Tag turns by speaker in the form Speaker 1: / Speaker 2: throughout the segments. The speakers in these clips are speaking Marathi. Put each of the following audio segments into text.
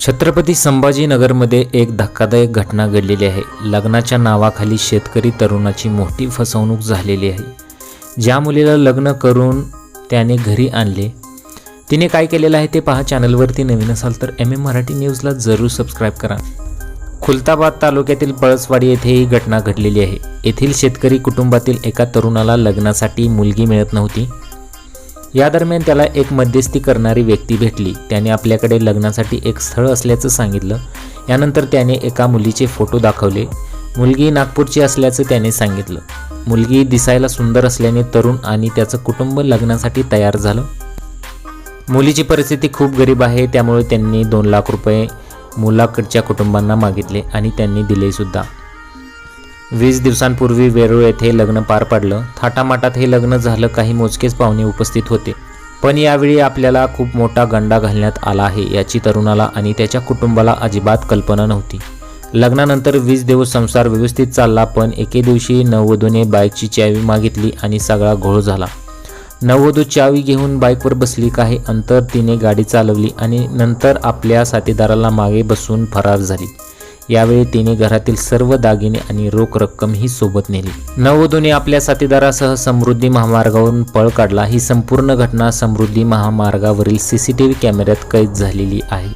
Speaker 1: छत्रपती संभाजीनगरमध्ये एक धक्कादायक घटना घडलेली आहे. लग्नाच्या नावाखाली शेतकरी तरुणाची मोठी फसवणूक झालेली आहे. ज्या मुलीला लग्न करून त्याने घरी आणले तिने काय केलेलं आहे ते पहा चॅनलवरती नवीन असाल तर एम एम मराठी न्यूजला जरूर सबस्क्राईब करा. खुलताबाद तालुक्यातील पळसवाडी येथे ही घटना घडलेली आहे. येथील शेतकरी कुटुंबातील एका तरुणाला लग्नासाठी मुलगी मिळत नव्हती. या दरम्यान त्याला एक मध्यस्थी करणारी व्यक्ती भेटली. त्याने आपल्याकडे लग्नासाठी एक स्थळ असल्याचं सांगितलं. यानंतर त्याने एका मुलीचे फोटो दाखवले. मुलगी नागपूरची असल्याचं त्याने सांगितलं. मुलगी दिसायला सुंदर असल्याने तरुण आणि त्याचं कुटुंब लग्नासाठी तयार झालं. मुलीची परिस्थिती खूप गरीब आहे त्यामुळे त्यांनी दोन लाख रुपये मुलाकडच्या कुटुंबांना मागितले आणि त्यांनी दिलेसुद्धा. वीस दिवसांपूर्वी वेरूळ येथे लग्न पार पडलं. थाटामाटात हे लग्न झालं काही मोजकेच पाहुणे उपस्थित होते. पण यावेळी आपल्याला खूप मोठा गंडा घालण्यात आला आहे याची तरुणाला आणि त्याच्या कुटुंबाला अजिबात कल्पना नव्हती. लग्नानंतर वीस दिवस संसार व्यवस्थित चालला पण एके दिवशी नववधूने बाईकची चावी मागितली आणि सगळा घोळ झाला. नववधू चावी घेऊन बाईकवर बसली काही अंतर तिने गाडी चालवली आणि नंतर आपल्या साथीदाराला मागे बसून फरार झाली. यावेळी तिने घरातील सर्व दागिने आणि रोख रक्कम ही सोबत नेली. नववधूने आपल्या साथीदारासह समृद्धी महामार्गावरून पळ काढला. ही संपूर्ण घटना समृद्धी महामार्गावरील सी सी टी व्ही कॅमेऱ्यात कैद झालेली आहे.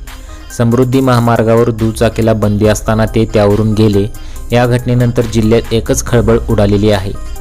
Speaker 1: समृद्धी महामार्गावर दुचाकीला बंदी असताना ते त्यावरून गेले. या घटनेनंतर जिल्ह्यात एकच खळबळ उडालेली आहे.